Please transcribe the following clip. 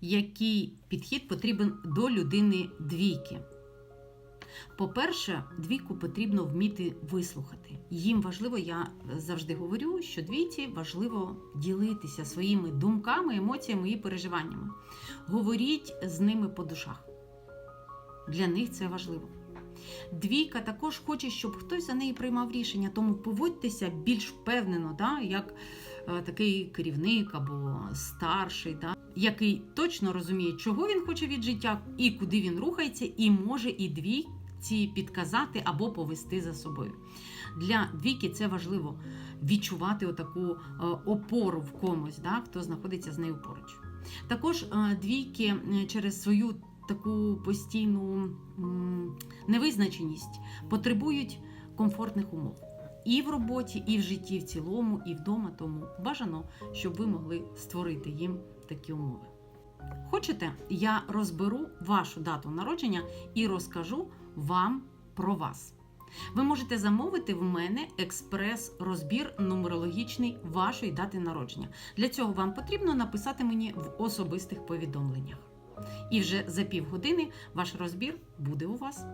який підхід потрібен до людини двійки. По-перше, двійку потрібно вміти вислухати. Їм важливо, я завжди говорю, що двійці важливо ділитися своїми думками, емоціями і переживаннями. Говоріть з ними по душах. Для них це важливо. Двійка також хоче, щоб хтось за неї приймав рішення, тому поводьтеся більш впевнено, да, як е, такий керівник або старший, да, який точно розуміє, чого він хоче від життя і куди він рухається, і може і двійці підказати або повести за собою. Для двійки це важливо відчувати отаку е, опору в комусь, да, хто знаходиться з нею поруч. Також е, двійки через свою таку постійну невизначеність потребують комфортних умов. І в роботі, і в житті в цілому, і вдома. Тому бажано, щоб ви могли створити їм такі умови. Хочете, я розберу вашу дату народження і розкажу вам про вас. Ви можете замовити в мене експрес-розбір нумерологічний вашої дати народження. Для цього вам потрібно написати мені в особистих повідомленнях. І вже за півгодини ваш розбір буде у вас.